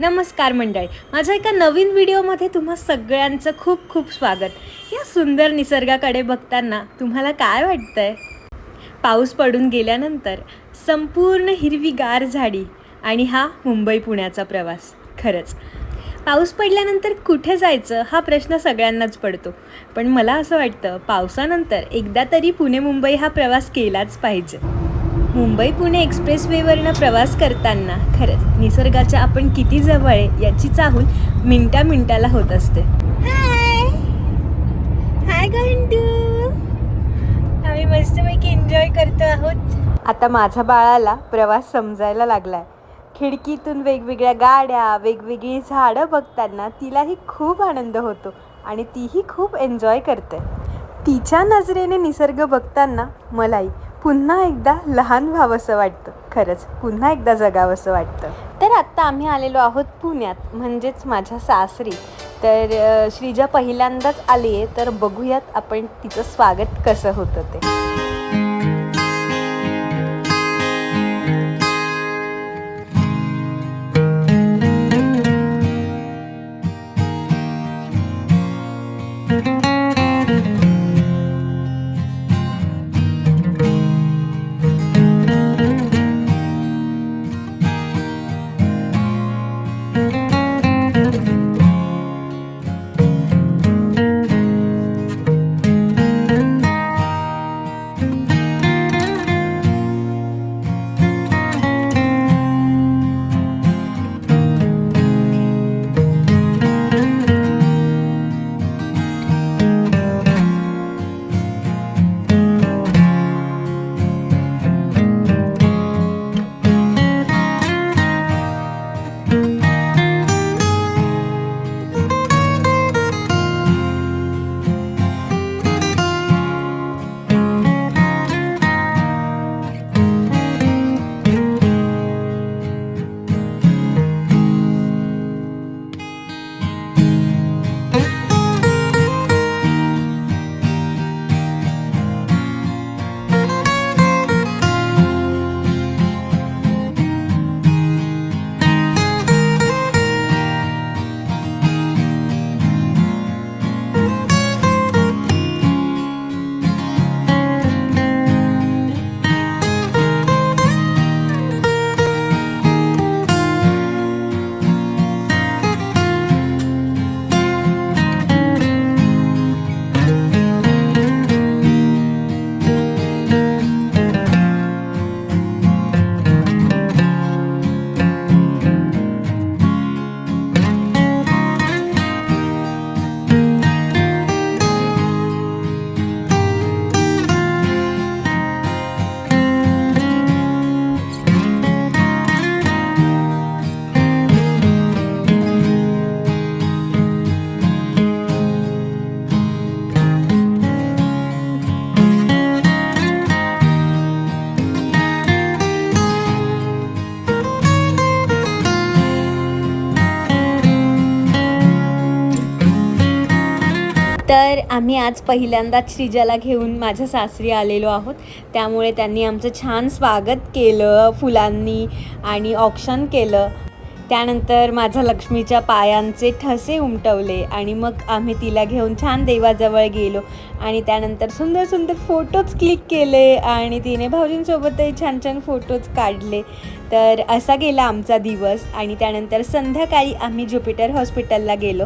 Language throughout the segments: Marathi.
नमस्कार मंडळी. माझ्या एका नवीन व्हिडिओमध्ये तुम्हा सगळ्यांचं खूप खूप स्वागत. या सुंदर निसर्गाकडे बघताना तुम्हाला काय वाटतं आहे पाऊस पडून गेल्यानंतर संपूर्ण हिरवीगार झाडी आणि हा मुंबई पुण्याचा प्रवास. खरंच. पाऊस पडल्यानंतर कुठे जायचं हा प्रश्न सगळ्यांनाच पडतो. पण मला असं वाटतं पावसानंतर एकदा तरी पुणे मुंबई हा प्रवास केलाच पाहिजे. मुंबई पुणे एक्सप्रेसवेवरनं प्रवास करताना खरंच निसर्गाच्या आपण किती जवळ आहे याची चाहूल मिनटा मिनटाला होत असते. हाय आम्ही मस्तपैकी एन्जॉय करतो आहोत. आता माझ्या बाळाला प्रवास समजायला लागलाय. खिडकीतून वेगवेगळ्या गाड्या वेगवेगळी झाडं बघताना तिलाही खूप आनंद होतो आणि तीही खूप एन्जॉय करते. तिच्या नजरेने निसर्ग बघताना मलाही पुन्हा एकदा लहान व्हावंसं वाटतं. खरंच पुन्हा एकदा जगावंसं वाटतं. तर आत्ता आम्ही आलेलो आहोत पुण्यात म्हणजेच माझ्या सासरी. तर श्रीजा पहिल्यांदाच आली आहे तर बघूयात आपण तिचं स्वागत कसं होतं ते. तर आम्ही आज पहिल्यांदाच श्रीजाला घेऊन माझ्या सासरी आलेलो आहोत. त्यामुळे त्यांनी आमचं छान स्वागत केलं फुलांनी आणि ऑक्शन केलं. त्यानंतर माझ्या लक्ष्मीच्या पायांचे ठसे उमटवले आणि मग आम्ही तिला घेऊन छान देवाजवळ गेलो आणि त्यानंतर सुंदर सुंदर फोटोज क्लिक केले आणि तिने भाऊजींसोबतही छान छान फोटोज काढले. तर असा गेला आमचा दिवस आणि त्यानंतर संध्याकाळी आम्ही ज्युपिटर हॉस्पिटलला गेलो.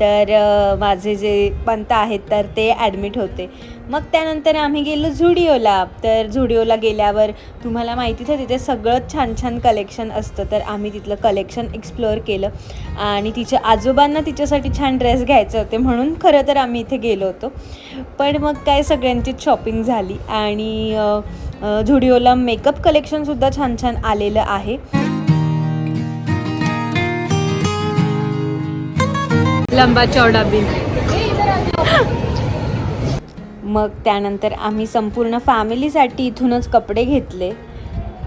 तर माझे जे पंत आहेत तर ते ॲडमिट होते. मग त्यानंतर आम्ही गेलो झुडिओला. तर झुडिओला गेल्यावर तुम्हाला माहितीच आहे तिथे सगळं छान छान कलेक्शन असतं. तर आम्ही तिथलं कलेक्शन एक्सप्लोअर केलं आणि तिच्या आजोबांना तिच्यासाठी छान ड्रेस घ्यायचे होते म्हणून खरं तर आम्ही इथे गेलो होतो. पण मग काय सगळ्यांचीच शॉपिंग झाली आणि झुडिओला मेकअप कलेक्शनसुद्धा छान छान आलेलं आहे. लंबा चौड़ा बिल मग त्यानंतर आम्ही संपूर्ण फॅमिलीसाठी इथूनच कपडे घेतले.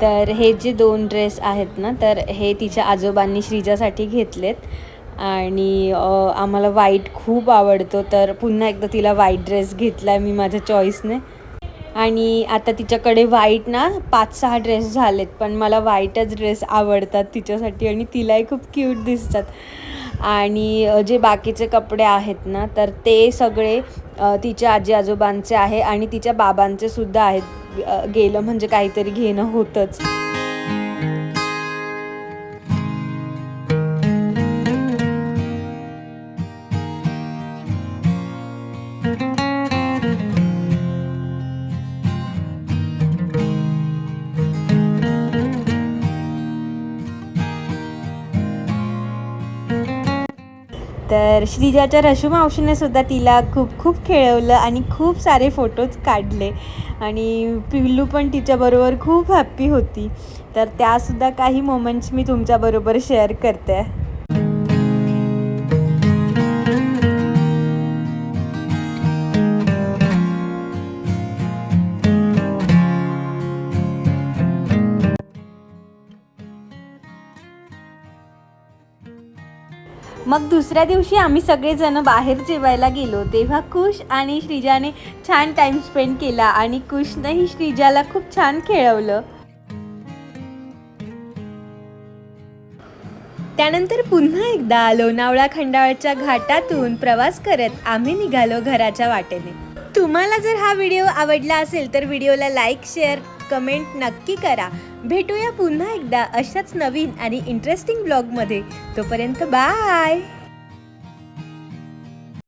तर हे जे दोन ड्रेस आहेत ना तर हे तिच्या आजोबांनी श्रीजासाठी घेतलेत. आणि आम्हाला व्हाईट खूप आवडतो. तर पुन्हा एकदा तिला व्हाईट ड्रेस घेतला आहे मी माझ्या चॉईसने आणि आता तिच्याकडे व्हाईट ना पाच सहा ड्रेस झालेत पण मला व्हाईटच ड्रेस आवडतात तिच्यासाठी आणि तिलाही खूप क्यूट दिसतात. आणि जे बाकीचे कपडे आहेत ना तर ते सगळे तिच्या आजी आजोबांचे आहे आणि तिच्या बाबांचे सुद्धा आहेत. गेलं म्हणजे काहीतरी घेणं होतंच. तर श्रीजाच्या रशू मावशीने सुद्धा तिला खूप खूप खेळवलं आणि खूप सारे फोटोज काढले. आणि पिल्लू पण तिच्याबरोबर खूप हॅप्पी होती. तर त्यासुद्धा काही मोमेंट्स मी तुमच्याबरोबर शेअर करते. मग दुसऱ्या दिवशी आम्ही सगळेजण बाहेर जेवायला गेलो तेव्हा कुश आणि श्रीजाने छान टाइम स्पेंड केला आणि कुशनंही श्रीजाला खूप छान खेळवलं. त्यानंतर पुन्हा एकदा लोणावळा खंडाळच्या घाटातून प्रवास करत आम्ही निघालो घराच्या वाटेने. तुम्हाला जर हा व्हिडिओ आवडला असेल तर व्हिडिओला लाईक शेअर कमेंट नक्की करा. भेटूया पुन्हा एकदा अशाच नवीन आणि इंटरेस्टिंग ब्लॉगमध्ये तोपर्यंत बाय